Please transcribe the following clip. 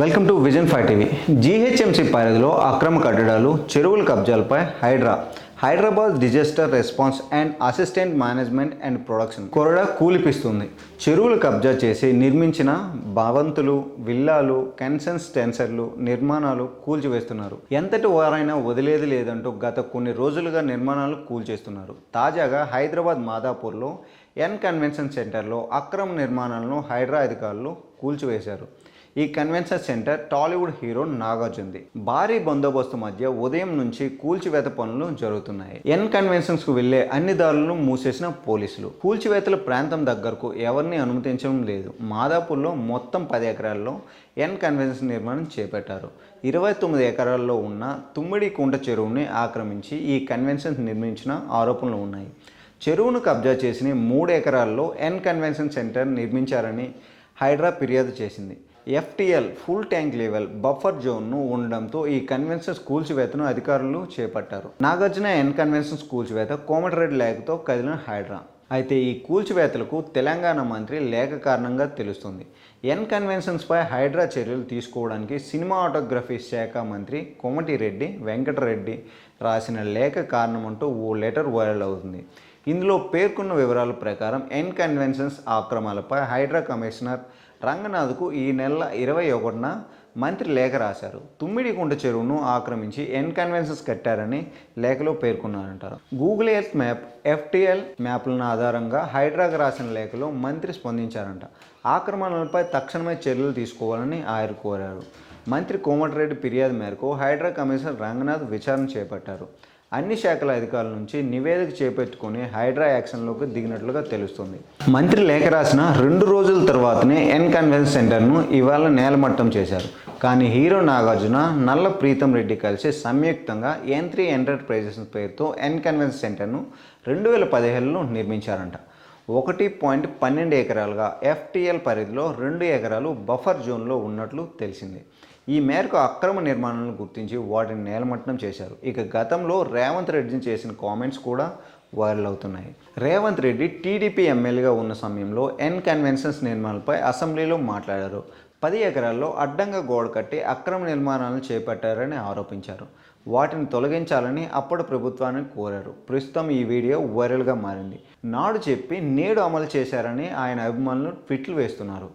Welcome to vision five TV. GHMC పరిధిలో అక్రమ కట్టడాలు చెరువుల కబ్జాలపై HYDRAA. Hyderabad disaster response and assistant management and production కొరడ కూలిపిస్తుంది. చెరువులు కబ్జా చేసి నిర్మించిన భవంతులు విల్లాలు కన్సెన్స్ టెన్సర్లు నిర్మాణాలు కూల్చివేస్తున్నారు. ఎంతటి వారైనా వదిలేది లేదంటూ గత కొన్ని రోజులుగా నిర్మాణాలు కూల్చేస్తున్నారు. తాజాగా హైదరాబాద్ మాదాపూర్లో ఎన్ కన్వెన్షన్ సెంటర్లో అక్రమ నిర్మాణాలను హైడ్రా అధికారులు కూల్చివేశారు. ఈ కన్వెన్షన్ సెంటర్ టాలీవుడ్ హీరో నాగార్జునది. భారీ బందోబస్తు మధ్య ఉదయం నుంచి కూల్చివేత పనులు జరుగుతున్నాయి. ఎన్ కన్వెన్షన్స్కు వెళ్ళే అన్ని దారులను మూసేసిన పోలీసులు. కూల్చివేతల ప్రాంతం దగ్గరకు ఎవరిని అనుమతించడం లేదు. మాదాపూర్లో మొత్తం పది ఎకరాల్లో ఎన్ కన్వెన్షన్ నిర్మాణం చేపట్టారు. ఇరవై తొమ్మిది ఎకరాల్లో ఉన్న తుమ్మిడి కుంట చెరువుని ఆక్రమించి ఈ కన్వెన్షన్ నిర్మించిన ఆరోపణలు ఉన్నాయి. చెరువును కబ్జా చేసిన మూడు ఎకరాల్లో ఎన్ కన్వెన్షన్ సెంటర్ నిర్మించారని హైడ్రా ఫిర్యాదు చేసింది. FTL full tank level buffer జోన్ను ఉండడంతో ఈ కన్వెన్షన్ కూల్చివేతను అధికారులు చేపట్టారు. నాగార్జున ఎన్ కన్వెన్షన్ కూల్చివేత కోమటిరెడ్డి లేఖతో కదిలిన హైడ్రా. అయితే ఈ కూల్చివేతలకు తెలంగాణ మంత్రి లేఖ కారణంగా తెలుస్తుంది. ఎన్ కన్వెన్షన్స్పై హైడ్రా చర్యలు తీసుకోవడానికి సినిమాటోగ్రఫీ శాఖ మంత్రి కోమటిరెడ్డి వెంకటరెడ్డి రాసిన లేఖ కారణమంటూ ఓ లెటర్ వైరల్ అవుతుంది. ఇందులో పేర్కొన్న వివరాల ప్రకారం ఎన్ కన్వెన్షన్స్ ఆక్రమాలపై హైడ్రా కమిషనర్ రంగనాథ్కు ఈ నెల ఇరవై ఒకటిన మంత్రి లేఖ రాశారు. తుమ్మిడిగుంట చెరువును ఆక్రమించి ఎన్ కన్వెన్షన్స్ కట్టారని లేఖలో పేర్కొన్నారంటారు. గూగుల్ ఎర్త్ మ్యాప్ ఎఫ్టిఎల్ మ్యాప్లను ఆధారంగా హైడ్రాకు రాసిన లేఖలో మంత్రి స్పందించారంట. ఆక్రమణలపై తక్షణమే చర్యలు తీసుకోవాలని ఆయన కోరారు. మంత్రి కోమటిరెడ్డి ఫిర్యాదు మేరకు హైడ్రా కమిషనర్ రంగనాథ్ విచారణ చేపట్టారు. అన్ని శాఖల అధికారుల నుంచి నివేదిక చేపెట్టుకుని హైడ్రా యాక్షన్లోకి దిగినట్లుగా తెలుస్తుంది. మంత్రి లేఖ రాసిన రెండు రోజుల తర్వాతనే ఎన్ కన్వెన్షన్ సెంటర్ను ఇవాళ నేలమట్టం చేశారు. కానీ హీరో నాగార్జున నల్ల ప్రీతం రెడ్డి కలిసి సంయుక్తంగా ఎన్ త్రీ ఎంటర్ప్రైజెస్ పేరుతో ఎన్ కన్వెన్షన్ సెంటర్ను రెండు వేల పదిహేనులో నిర్మించారంట. ఒకటి పాయింట్ పన్నెండు ఎకరాలుగా ఎఫ్టిఎల్ పరిధిలో రెండు ఎకరాలు బఫర్ జోన్లో ఉన్నట్లు తెలిసింది. ఈ మేరకు అక్రమ నిర్మాణాలను గుర్తించి వాటిని నేలమట్టం చేశారు. ఇక గతంలో రేవంత్ రెడ్డిని చేసిన కామెంట్స్ కూడా వైరల్ అవుతున్నాయి. రేవంత్ రెడ్డి టీడీపీ ఎమ్మెల్యేగా ఉన్న సమయంలో ఎన్ కన్వెన్షన్స్ నిర్మాణాలపై అసెంబ్లీలో మాట్లాడారు. పది ఎకరాల్లో అడ్డంగా గోడ కట్టి అక్రమ నిర్మాణాలను చేపట్టారని ఆరోపించారు. వాటిని తొలగించాలని అప్పటి ప్రభుత్వాన్ని కోరారు. ప్రస్తుతం ఈ వీడియో వైరల్గా మారింది. నాడు చెప్పి నేడు అమలు చేశారని ఆయన అభిమానులు ట్విట్లు వేస్తున్నారు.